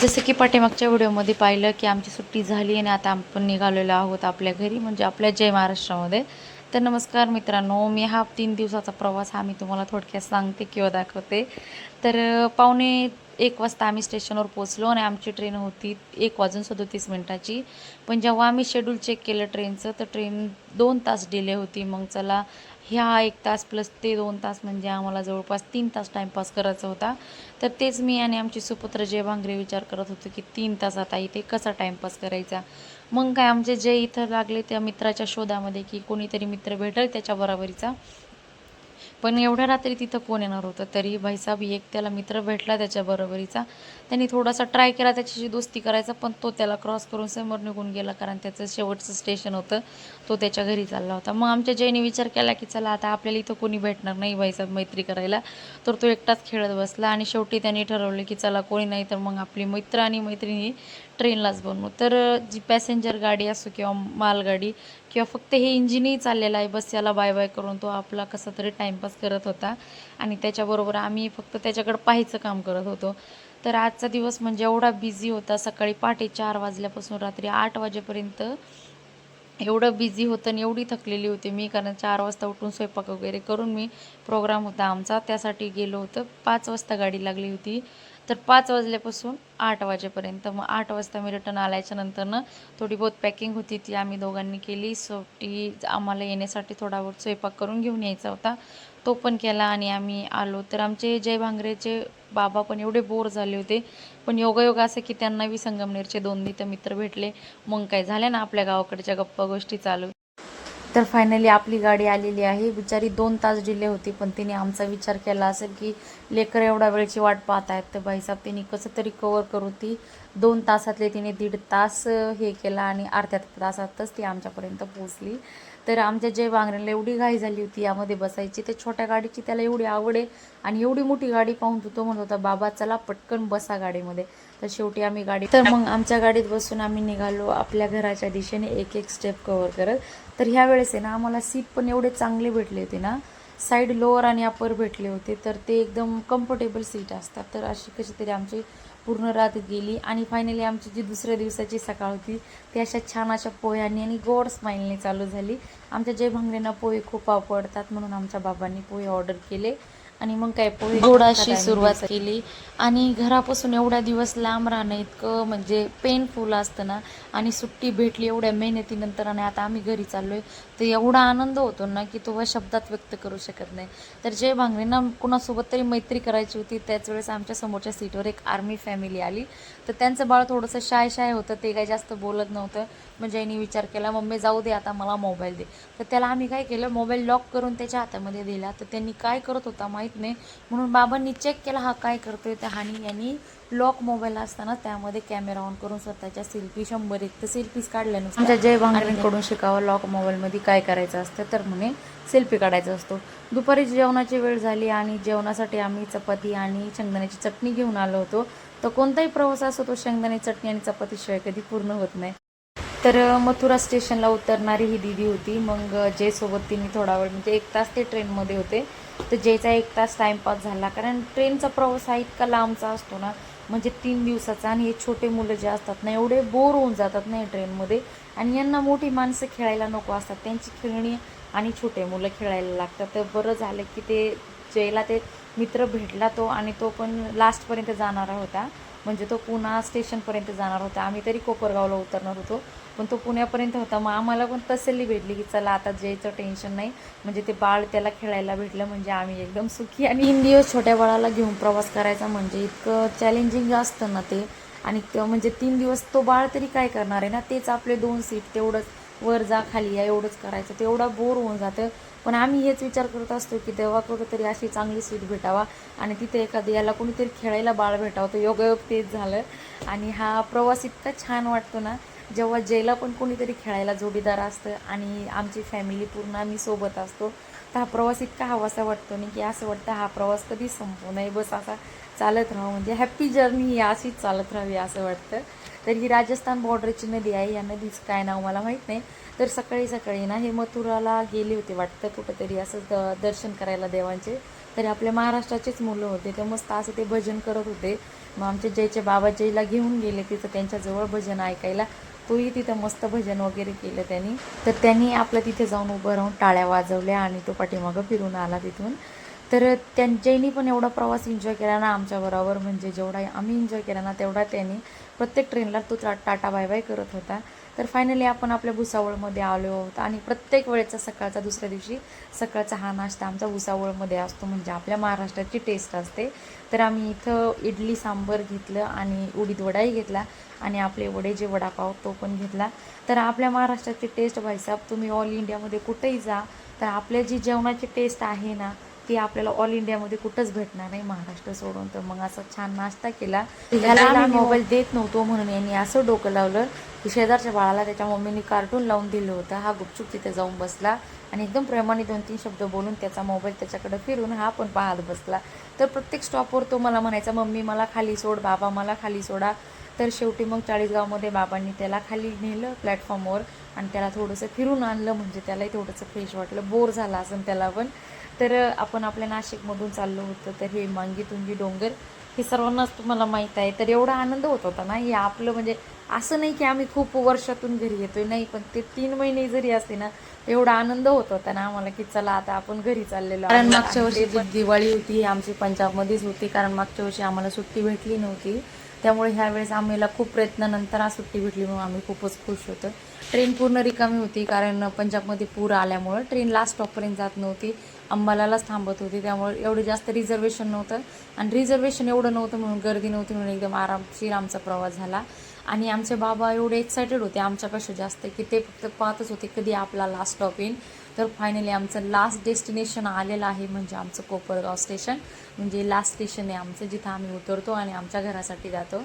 जसं की पाठीमागच्या व्हिडिओमध्ये पाहिलं की आमची सुट्टी झाली आणि आता आपण निघालेलो आहोत आपल्या घरी म्हणजे आपल्या जय महाराष्ट्रामध्ये. तर नमस्कार मित्रांनो मी हा तीन दिवसाचा प्रवास हा मी तुम्हाला थोडक्यात सांगते किंवा दाखवते. तर पावणे एक वाजता आम्ही स्टेशनवर पोचलो आणि आमची ट्रेन होती एक वाजून सदोतीस मिनटाची. पण जेव्हा आम्ही शेड्यूल चेक केलं ट्रेनचं तर ट्रेन दोन तास डिले होती. मग चला ह्या एक तास प्लस ते दोन तास म्हणजे आम्हाला जवळपास तीन तास टाईमपास करायचा होता. तर तेच मी आणि आमची सुपुत्र जय भांगरे विचार करत होतो की तीन तास आता इथे कसा टाईमपास करायचा? मग काय आमचे जे इथं लागले त्या मित्राच्या शोधामध्ये की कोणीतरी मित्र भेटेल त्याच्या बरोबरीचा. पण एवढ्या रात्री तिथं कोण येणार होतं? तरी भाईसाहेब एक त्याला मित्र भेटला त्याच्या बरोबरीचा. त्यांनी थोडासा ट्राय केला त्याच्याशी दोस्ती करायचा पण तो त्याला क्रॉस करून समोर निघून गेला कारण त्याचं शेवटचं स्टेशन होतं. तो त्याच्या घरी चालला होता. मग आमच्या जयने विचार केला की चला आता आपल्याला इथं कोणी भेटणार नाही भाईसाहेब मैत्री करायला. तर तो एकटाच खेळत बसला आणि शेवटी त्यांनी ठरवलं की चला कोणी नाही तर मग आपली मित्र आणि मैत्रिणी ट्रेनलाच बनवू. तर जी पॅसेंजर गाडी असो किंवा मालगाडी किंवा फक्त हे इंजिनही चाललेलं आहे बस याला बाय बाय करून तो आपला कसा तरी टाईमपास करत होता. आणि त्याच्याबरोबर आम्ही फक्त त्याच्याकडं पाहायचं काम करत होतो. तर आजचा दिवस म्हणजे एवढा बिझी होता. सकाळी पहाटे चार वाजल्यापासून रात्री आठ वाजेपर्यंत एवढं बिझी होतं आणि एवढी थकलेली होती मी कारण चार वाजता उठून स्वयंपाक वगैरे करून मी प्रोग्राम होता आमचा. त्यासाठी गेलो होतं. पाच वाजता गाडी लागली होती. तर पाच वाजल्यापासून आठ वाजेपर्यंत. मग आठ वाजता मी रिटर्न आल्याच्या नंतरनं थोडी बहुत पॅकिंग होती ती आम्ही दोघांनी केली. सोटी आम्हाला येण्यासाठी थोडा बहुत स्वयंपाक करून घेऊन यायचा होता. तो पण केला आणि आम्ही आलो. तर आमचे जय भांगरेचे बाबा पण एवढे बोर झाले होते. पण योगायोग असं की त्यांना बी संगमनेरचे दोन तिथं मित्र भेटले. मग काय झाले ना आपल्या गावाकडच्या गप्पा गोष्टी चालू. तर फायनली आपली गाडी आलेली आहे. बिचारी दोन तास डिले होती पण तिने आमचा विचार केला असेल की लेकर एवढा वेळची वाट पाहत आहेत. तर बाईसाहेब तिने कसं तरी कवर करू ती. दोन तासातले तिने दीड तास हे केला आणि अर्ध्या तासातच ती आमच्यापर्यंत पोचली तर आमच्या जय वांगऱ्याला एवढी घाई झाली होती यामध्ये बसायची त्या छोट्या गाडीची त्याला एवढी आवड आहे आणि एवढी मोठी गाडी पाहून तो तो म्हणत होता बाबा चला पटकन बसा गाडीमध्ये. तर शेवटी आम्ही गाडी तर मग आमच्या गाडीत बसून आम्ही निघालो आपल्या घराच्या दिशेने एक एक स्टेप कव्हर करत. तर ह्या वेळेस आहे ना आम्हाला सीट पण एवढे चांगले भेटले होते ना. साईड लोअर आणि अपर भेटले होते. तर ते एकदम कम्फर्टेबल सीट असतात. तर अशी कशी तरी आमची पूर्ण रात गेली. आणि फायनली आमची जी दुसऱ्या दिवसाची सकाळ होती ती अशा छान अशा पोह्यांनी आणि गोड स्माईलने चालू झाली. आमच्या जय भांगरेंना पोहे खूप आवडतात म्हणून आमच्या बाबांनी पोहे ऑर्डर केले. आणि मग काय पोळी गोडाशी सुरुवात केली. आणि घरापासून एवढ्या दिवस लांब राहणं इतकं म्हणजे पेनफुल असतं ना. आणि सुट्टी भेटली एवढ्या मेहनतीनंतर आणि आता आम्ही घरी चाललो आहे तर एवढा आनंद होतो ना की तो शब्दात व्यक्त करू शकत नाही. तर जय भांगरेंना कुणासोबत तरी मैत्री करायची होती त्याच वेळेस आमच्या समोरच्या सीटवर एक आर्मी फॅमिली आली. तर त्यांचं बाळ थोडंसं शाय शाय होतं ते काही जास्त बोलत नव्हतं. मग जयनी विचार केला मम्मी जाऊ दे आता मला मोबाईल दे. तर त्याला आम्ही काय केलं मोबाईल लॉक करून त्याच्या हातामध्ये दिला. तर त्यांनी काय करत होता माहीत नाही. म्हणून बाबांनी चेक केला हा काय करतोय तर हानी. यांनी लॉक मोबाईल असताना त्यामध्ये कॅमेरा ऑन करून स्वतःच्या सेल्फी शंभर एक तर सेल्फीज काढल्या नसत्या. आमच्या जय भांगरेंकडून शिकावं लॉक मोबाईलमध्ये काय करायचं असतं तर म्हणे सेल्फी काढायचा असतो. दुपारी जेवणाची वेळ झाली आणि जेवणासाठी आम्ही चपाती आणि शेंगदाण्याची चटणी घेऊन आलो होतो. तर कोणताही प्रवास असो तो शेंगदाणे चटणी आणि चपातीशिवाय कधी पूर्ण होत नाही. तर मथुरा स्टेशनला उतरणारी ही दिदी होती. मग जेसोबत जयसोबत तिने थोडा वेळ म्हणजे एक तास ते ट्रेनमध्ये होते. तर जयचा एक तास टाईमपास झाला. कारण ट्रेनचा प्रवास हा इतका लांबचा असतो ना म्हणजे तीन दिवसाचा. आणि हे छोटे मुलं जे असतात ना एवढे बोर होऊन जातात ना ट्रेनमध्ये. आणि यांना मोठी माणसं खेळायला नको असतात. त्यांची खेळणी आणि छोटे मुलं खेळायला लागतात. तर बरं झालं की ते जयला ते मित्र भेटला तो आणि तो पण लास्टपर्यंत जाणारा होता. म्हणजे तो पुन्हा स्टेशनपर्यंत जाणार होता. आम्ही तरी कोपरगावला उतरणार होतो. पण तो पुण्यापर्यंत होता. मग आम्हाला पण तसली भेटली की चला आता जायचं टेन्शन नाही. म्हणजे ते बाळ त्याला खेळायला भेटलं म्हणजे आम्ही एकदम सुखी आणि तीन दिवस छोट्या बाळाला घेऊन प्रवास करायचा म्हणजे इतकं चॅलेंजिंग असतं ना ते. आणि म्हणजे तीन दिवस तो बाळ तरी काय करणार आहे ना? तेच आपले दोन सीट तेवढंच. वर जा खाली या एवढंच करायचं. तेवढा बोर होऊन जातं. पण आम्ही हेच विचार करत असतो की तेव्हा कुठंतरी अशी चांगली सीट भेटावा. आणि तिथे एखादी याला कोणीतरी खेळायला बाळ भेटावं. तर योगायोग तेच झालं. आणि हा प्रवास इतका छान वाटतो ना जेव्हा जेला पण कोणीतरी खेळायला जोडीदार असतं आणि आमची फॅमिली पूर्ण आम्ही सोबत असतो तर हा प्रवास इतका हवासा वाटतो नाही की असं वाटतं हा प्रवास कधी संपू नये. बस असा चालत राहावं. म्हणजे हॅप्पी जर्नी ही अशीच चालत राहावी असं वाटतं. तर ही राजस्थान बॉर्डरची नदी आहे. या नदीचं काय नाव मला माहीत नाही. तर सकाळी सकाळी ना हे मथुराला गेले होते वाटतं कुठंतरी असं द दर्शन करायला देवांचे. तरी आपल्या महाराष्ट्राचेच मुलं होते. ते मस्त असं ते भजन करत होते. मग आमचे जयचे बाबा जयला घेऊन गेले तिथं त्यांच्याजवळ भजन ऐकायला. तोही तिथं मस्त भजन वगैरे केलं त्यांनी. तर त्यांनी आपलं तिथे जाऊन उभं राहून टाळ्या वाजवल्या आणि तो पाठीमागं फिरून आला तिथून. तर त्यांच्यानी पण एवढा प्रवास एन्जॉय केला ना आमच्याबरोबर म्हणजे जेवढा आम्ही एन्जॉय केला ना तेवढा त्यांनी प्रत्येक ट्रेनला तो टाटा बाय बाय करत होता. तर फायनली आपण आपल्या भुसावळमध्ये आलो आहोत आणि प्रत्येक वेळेचा सकाळचा दुसऱ्या दिवशी सकाळचा हा नाश्ता आमचा भुसावळमध्ये असतो. म्हणजे आपल्या महाराष्ट्राची टेस्ट असते. तर आम्ही इथं इडली सांबर घेतलं आणि उडीद वडाही घेतला आणि आपले वडे जे वडापाव तो पण घेतला. तर आपल्या महाराष्ट्राची टेस्ट भाईसाहेब तुम्ही ऑल इंडियामध्ये कुठेही जा तर आपल्या जी जेवणाची टेस्ट आहे ना ती आपल्याला ऑल इंडियामध्ये कुठंच भेटणार नाही महाराष्ट्र सोडून. तर मग असा छान नाश्ता केला. ह्याला आम्ही मोबाईल देत नव्हतो म्हणून यांनी असं डोकं लावलं की शेजारच्या बाळाला त्याच्या मम्मीने कार्टून लावून दिलं होतं. हा गुपचूप तिथे जाऊन बसला आणि एकदम प्रेमाने दोन तीन शब्द बोलून त्याचा मोबाईल त्याच्याकडे फिरून हा पण पाहत बसला. तर प्रत्येक स्टॉपवर तो मला म्हणायचा मम्मी मला खाली सोड बाबा मला खाली सोडा. तर शेवटी मग चाळीसगावमध्ये बाबांनी त्याला खाली नेलं प्लॅटफॉर्मवर आणि त्याला थोडंसं फिरून आणलं म्हणजे त्यालाही थोडंसं फ्रेश वाटलं. बोर झाला असं त्याला पण. तर आपण आपल्या नाशिकमधून चाललो होतो तर हे मांगी तुंगी डोंगर हे सर्वांनाच तुम्हाला माहीत आहे. तर एवढा आनंद होत होता ना हे आपलं म्हणजे असं नाही की आम्ही खूप वर्षातून घरी येतोय नाही पण ते तीन महिने जरी असते ना एवढा आनंद होत होता ना आम्हाला की चला आता आपण घरी चाललेलो कारण मागच्या वर्षी दिवाळी होती ही आमची पंजाबमध्येच होती कारण मागच्या वर्षी आम्हाला सुट्टी भेटली नव्हती. त्यामुळे ह्यावेळेस आम्हाला खूप प्रयत्नानंतर आज सुट्टी भेटली म्हणून आम्ही खूपच खुश होतो. ट्रेन पूर्ण रिकामी होती कारण पंजाबमध्ये पूर आल्यामुळं ट्रेन लास्ट स्टॉपपर्यंत जात नव्हती. अंबालालाच थांबत होती त्यामुळे एवढं जास्त रिझर्वेशन नव्हतं. आणि रिझर्वेशन एवढं नव्हतं म्हणून गर्दी नव्हती म्हणून एकदम आरामशीर आमचा प्रवास झाला. आणि आमचे बाबा एवढे एक्सायटेड होते आमच्यापेक्षा जास्त की ते फक्त पाहतच होते कधी आपला लास्ट स्टॉप येईल तर फायनली आमचं लास्ट डेस्टिनेशन आलेलं आहे म्हणजे आमचं कोपरगाव स्टेशन म्हणजे लास्ट स्टेशन आहे आमचं जिथं आम्ही उतरतो आणि आमच्या घरासाठी जातो.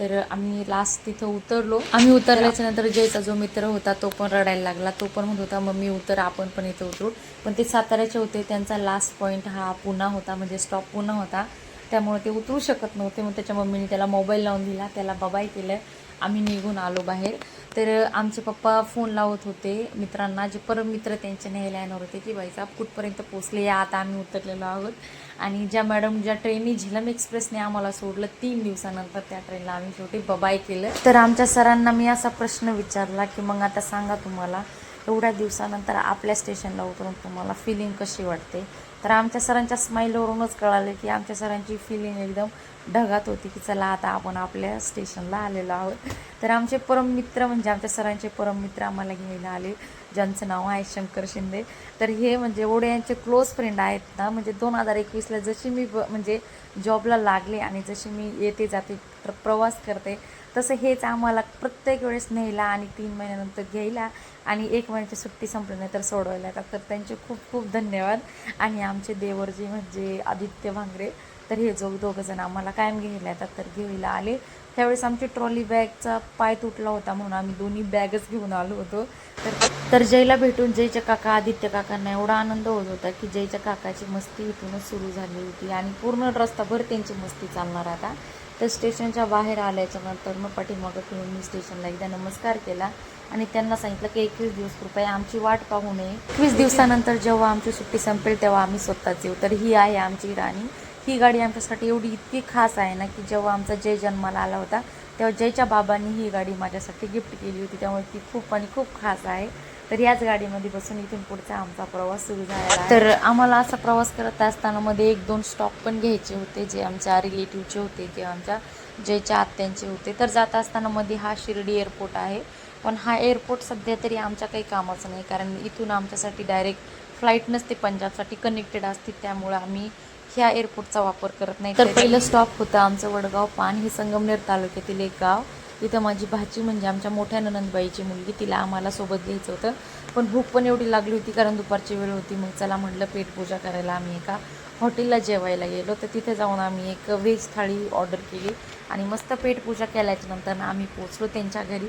तर आम्ही लास्ट तिथं उतरलो. आम्ही उतरल्याच्या नंतर जयचा जो मित्र होता तो पण रडायला लागला. तो पण म्हणत होता मम्मी उतर आपण पण इथं उतरू. पण ते साताऱ्याचे होते त्यांचा लास्ट पॉईंट हा पुन्हा होता म्हणजे स्टॉप पुणा होता. त्यामुळे ते उतरू शकत नव्हते. मग त्याच्या मम्मीने त्याला मोबाईल लावून दिला. त्याला बबाई केलं. आम्ही निघून आलो बाहेर. तर आमचे पप्पा फोन लावत होते मित्रांना. जे परममित्र त्यांच्या त्यांचे न्यायला येणार होते की बाईसाहेब कुठपर्यंत पोचले या आता आम्ही उतरलेलो आहोत. आणि ज्या मॅडम ज्या ट्रेननी झेलम एक्सप्रेसने आम्हाला सोडलं तीन दिवसानंतर त्या ट्रेनला आम्ही शेवटी बबाय केलं. तर आमच्या सरांना मी असा प्रश्न विचारला की मग आता सांगा तुम्हाला एवढ्या दिवसानंतर आपल्या स्टेशनला उतरून तुम्हाला फिलिंग कशी वाटते? तर आमच्या सरांच्या स्माईलवरूनच कळालं की आमच्या सरांची फिलिंग एकदम ढगात होती की चला आता आपण आपल्या स्टेशनला आलेलो आहोत. तर आमचे परम मित्र म्हणजे आमच्या सरांचे परम मित्र आम्हाला घ्यायला आले ज्यांचं नाव आहे शंकर शिंदे. तर हे म्हणजे एवढे यांचे क्लोज फ्रेंड आहेत ना म्हणजे दोन हजार एकवीसला जशी मी ब म्हणजे जॉबला लागले आणि जशी मी येते जाते प्र प्रवास करते तसं हेच आम्हाला प्रत्येक वेळेस न्यायला आणि तीन महिन्यानंतर घ्यायला आणि एक महिन्याची सुट्टी संपल्यानंतर सोडवायला येतात. तर त्यांचे खूप खूप धन्यवाद. आणि आमचे देवरजी म्हणजे आदित्य भांगरे तर हे जो दोघं जण आम्हाला कायम घ्यायला येतात तर घ्यायला आले. त्यावेळेस आमची ट्रॉली बॅगचा पाय तुटला होता म्हणून आम्ही दोन्ही बॅगच घेऊन आलो होतो. तर तर जयला भेटून जयच्या काका आदित्य काकांना एवढा आनंद होत होता की जयच्या काकाची मस्ती इथूनच सुरू झाली होती आणि पूर्ण रस्ताभर त्यांची मस्ती चालणार आता. तर स्टेशनच्या बाहेर आल्याच्यानंतर मग पाठीमागं फिरून मी स्टेशनला एकदा नमस्कार केला आणि त्यांना सांगितलं की एकवीस दिवस कृपया आमची वाट पाहू नये. एकवीस दिवसानंतर जेव्हा आमची सुट्टी संपेल तेव्हा आम्ही स्वतःच येऊ. तर ही आहे आमची राणी. ही गाडी आमच्यासाठी एवढी इतकी खास आहे ना की जेव्हा आमचा जय जन्माला आला होता तेव्हा जयच्या बाबांनी ही गाडी माझ्यासाठी गिफ्ट केली होती. त्यामुळे ती खूप आणि खूप खास आहे. तर याच गाडीमध्ये बसून इथून पुढचा आमचा प्रवास सुरू झाला आहे. तर आम्हाला असा प्रवास करत असताना मध्ये एक दोन स्टॉप पण घ्यायचे होते जे आमच्या रिलेटिव्हचे होते जे आमच्या जयच्या आत्यांचे होते. तर जात असताना मध्ये हा शिर्डी एअरपोर्ट आहे. पण हा एअरपोर्ट सध्या तरी आमच्या काही कामाचं नाही कारण इथून आमच्यासाठी डायरेक्ट फ्लाईट नसते पंजाबसाठी कनेक्टेड असते. त्यामुळं आम्ही ह्या एअरपोर्टचा वापर करत नाही. तर पहिलं स्टॉप होतं आमचं वडगाव पान. हे संगमनेर तालुक्यातील एक गाव. इथं माझी भाची म्हणजे आमच्या मोठ्या ननंदबाईची मुलगी. तिला आम्हाला सोबत घ्यायचं होतं. पण भूक पण एवढी लागली होती कारण दुपारची वेळ होती. मग चला म्हटलं पेटपूजा करायला आम्ही एका हॉटेलला जेवायला गेलो. तर तिथे जाऊन आम्ही एक व्हेज थाळी ऑर्डर केली. आणि मस्त पेटपूजा केल्याच्यानंतर आम्ही पोचलो त्यांच्या घरी.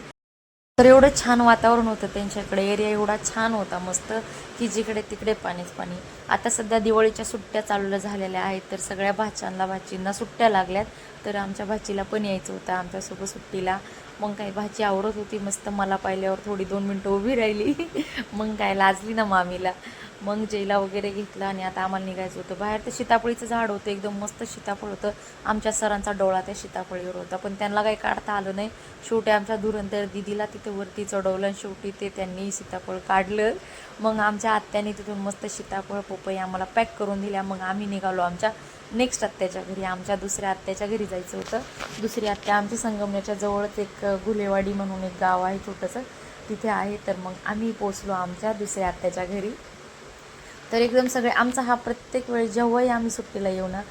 तर एवढं छान वातावरण होतं त्यांच्याकडे. एरिया एवढा छान होता मस्त. की जिकडे तिकडे पाणीच पाणी. आता सध्या दिवाळीच्या सुट्ट्या चालू झालेल्या आहेत तर सगळ्या भाच्यांना भाचींना सुट्ट्या लागल्यात. तर आमच्या भाचीला पण यायचं होतं आमच्यासोबत सुट्टीला. मग काय भाची आवडत होती मस्त. मला पाहिल्यावर थोडी दोन मिनटं उभी राहिली. मग काय लाजली ना मामीला. मग जेला वगैरे घेतलं आणि आता आम्हाला निघायचं होतं. बाहेर तर सीताफळीचं झाड होतं एकदम मस्त सीताफळ होतं. आमच्या सरांचा डोळा त्या सीताफळीवर होता. पण त्यांना काही काढता आलं नाही. शेवटी आमच्या धुरंधर दिदीला तिथे वरती चढवलं आणि शेवटी ते त्यांनी सीताफळ काढलं. मग आमच्या आत्याने तिथून मस्त सीताफळ पोपई आम्हाला पॅक करून दिल्या. मग आम्ही निघालो आमच्या नेक्स्ट आत्याच्या घरी. आमच्या दुसऱ्या आत्याच्या घरी जायचं होतं. दुसरी आत्या आमच्या संगमनेच्या जवळच एक गुलेवाडी म्हणून एक गाव आहे छोटंसं. तिथे आहे. तर मग आम्ही पोचलो आमच्या दुसऱ्या आत्याच्या घरी. तर एकदम सगळे आमचा हा प्रत्येक वेळेस जेव्हाही आम्ही सुट्टीला येऊ ना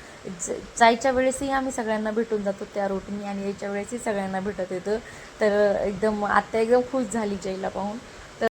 ज- जायच्या वेळेसही आम्ही सगळ्यांना भेटून जातो त्या रूटनी आणि यायच्या वेळेसही सगळ्यांना भेटत येतं. तर एकदम आत्ता एकदम खुश झाली जयला पाहून. तर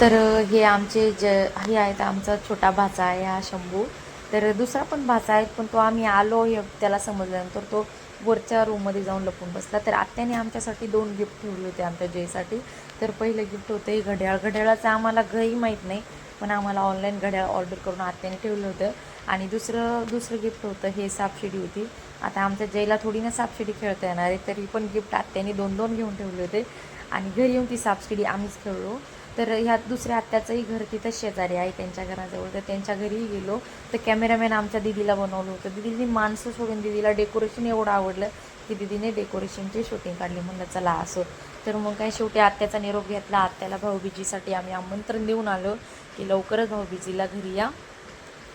तर हे आमचे ज हे आहेत आमचा छोटा भाचा आहे हा शंभू. तर दुसरा पण भाचा आहे पण तो आम्ही आलो हे त्याला समजल्यानंतर तो वरच्या रूममध्ये जाऊन लपून बसला. तर आत्याने आमच्यासाठी दोन गिफ्ट ठेवले होते आमच्या जयसाठी. तर पहिलं गिफ्ट होतं हे घड्याळ. घड्याळाचं आम्हाला घरी माहीत नाही. पण आम्हाला ऑनलाईन घड्याळ ऑर्डर करून आत्याने ठेवलं होतं. आणि दुसरं दुसरं गिफ्ट होतं हे सापशिडी होती. आता आमच्या जयला थोडी ना सापशिडी खेळता येणार आहे तरी पण गिफ्ट आत्याने दोन दोन घेऊन ठेवले होते. आणि घरी येऊन ती सापशिडी आम्हीच खेळलो. तर ह्या दुसऱ्या आत्याचंही घर तिथं शेजारी आहे त्यांच्या घराजवळ. तर त्यांच्या घरीही गेलो. तर कॅमेरामॅन आमच्या दिदीला बनवलं होतं. दिदीने माणसं सोडून दिदीला डेकोरेशन एवढं आवडलं की दिदीने डेकोरेशनची शूटिंग काढली. म्हणलं चला असो तर मग काय शेवटी आत्याचा निरोप घेतला. आत्याला भाऊबीजीसाठी आम्ही आमंत्रण देऊन आलो की लवकरच भाऊबीजीला घरी या.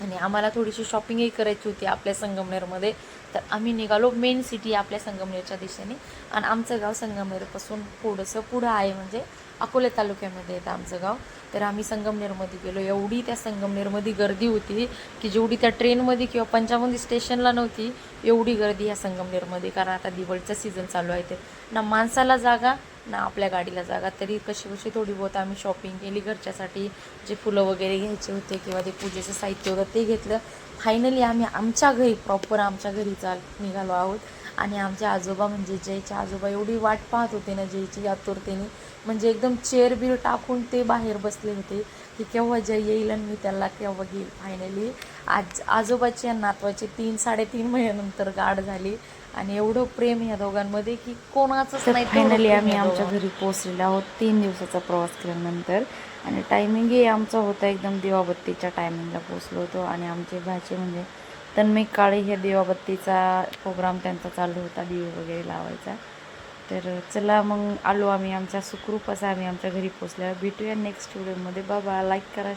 आणि आम्हाला थोडीशी शॉपिंगही करायची होती आपल्या संगमनेरमध्ये. तर आम्ही निघालो मेन सिटी आपल्या संगमनेरच्या दिशेने. आणि आमचं गाव संगमनेरपासून थोडंसं पुढं आहे म्हणजे अकोले तालुक्यामध्ये येतं आमचं गाव. तर आम्ही संगमनेरमध्ये गेलो. एवढी त्या संगमनेरमध्ये गर्दी होती की जेवढी त्या ट्रेनमध्ये किंवा पंचावन्न स्टेशनला नव्हती एवढी गर्दी ह्या संगमनेरमध्ये. कारण आता दिवाळीचा सीझन चालू आहे. ते ना माणसाला जागा ना आपल्या गाडीला जागा तरी कशी कशी थोडी बहुत आम्ही शॉपिंग केली. घरच्यासाठी जे फुलं वगैरे घ्यायचे होते किंवा ते पूजेचं साहित्य होतं ते घेतलं. फायनली आम्ही आमच्या घरी प्रॉपर आमच्या घरी चाल निघालो आहोत. आणि आमचे आजोबा म्हणजे जयचे आजोबा एवढी वाट पाहत होते ना जयची आतुरतेने म्हणजे एकदम चेअर बिर टाकून ते बाहेर बसले होते. की केव्हा जय येईल आणि मी त्याला केव्हा घेईल फायनली आज आजोबाची आणि नातवाची तीन साडेतीन महिन्यानंतर गाठ झाली. आणि एवढं प्रेम या दोघांमध्ये की कोणाचंच नाही फायनली आम्ही आमच्या घरी पोहोचलेलो आहोत तीन दिवसाचा प्रवास केल्यानंतर. आणि टायमिंगही आमचा होता एकदम दिवाबत्तीच्या टायमिंगला पोचलो होतो. आणि आमचे भाचे म्हणजे तन्मय काळे हे दिवाबत्तीचा प्रोग्राम त्यांचा चालू होता दिवे वगैरे लावायचा. तर चला मग आलो आम्ही आमच्या सुखरूप असा आम्ही आमच्या घरी पोचल्यावर भेटूया नेक्स्ट व्हिडिओमध्ये बाबा लाईक करा